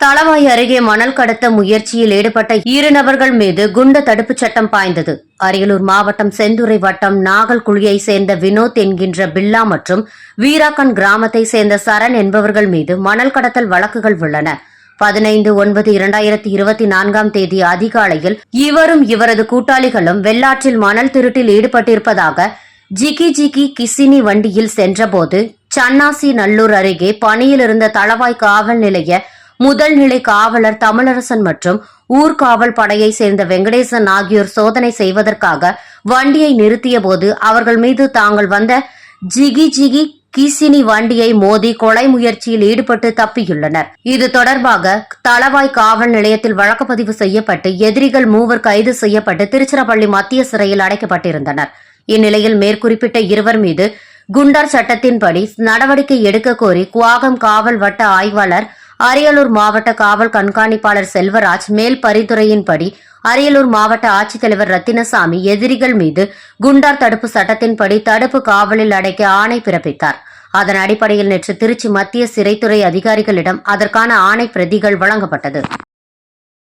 தளவாய் அருகே மணல் கடத்த முயற்சியில் ஈடுபட்ட இரு நபர்கள் மீது குண்ட தடுப்புச் சட்டம் பாய்ந்தது. அரியலூர் மாவட்டம் செந்துறை வட்டம் நாகல்குழியை சேர்ந்த வினோத் என்கின்ற பில்லா மற்றும் வீராக்கன் கிராமத்தை சேர்ந்த சரண் என்பவர்கள் மீது மணல் கடத்தல் வழக்குகள் உள்ளன. பதினைந்து ஒன்பது இரண்டாயிரத்தி இருபத்தி நான்காம் தேதி அதிகாலையில் இவரும் இவரது கூட்டாளிகளும் வெள்ளாற்றில் மணல் திருட்டில் ஈடுபட்டிருப்பதாக ஜிகி ஜிகி கிசினி வண்டியில் சென்றபோது சன்னாசி நல்லூர் அருகே பணியிலிருந்த தளவாய் காவல் நிலைய முதல் நிலை காவலர் தமிழரசன் மற்றும் ஊர்காவல் படையை சேர்ந்த வெங்கடேசன் ஆகியோர் சோதனை செய்வதற்காக வண்டியை நிறுத்திய போது அவர்கள் மீது தாங்கள் வந்த ஜிகி ஜிகி கிசினி வண்டியை மோதி கொலை முயற்சியில் ஈடுபட்டு தப்பியுள்ளனர். இது தொடர்பாக தளவாய் காவல் நிலையத்தில் வழக்கு பதிவு செய்யப்பட்டு எதிரிகள் மூவர் கைது செய்யப்பட்டு திருச்சிராப்பள்ளி மத்திய சிறையில் அடைக்கப்பட்டிருந்தனர். இந்நிலையில் மேற்குறிப்பிட்ட இருவர் மீது குண்டர் சட்டத்தின்படி நடவடிக்கை எடுக்க கோரி குவாகம் காவல் வட்ட ஆய்வாளர் அரியலூர் மாவட்ட காவல் கண்காணிப்பாளர் செல்வராஜ் மேல் பரிந்துரையின்படி அரியலூர் மாவட்ட ஆட்சித்தலைவர் ரத்தினசாமி எதிரிகள் மீது குண்டார் தடுப்பு சட்டத்தின்படி தடுப்பு காவலில் அடைக்க ஆணை பிறப்பித்தார். அதன் அடிப்படையில் நேற்று திருச்சி மத்திய சிறைத்துறை அதிகாரிகளிடம் அதற்கான ஆணை பிரதிகள் வழங்கப்பட்டது.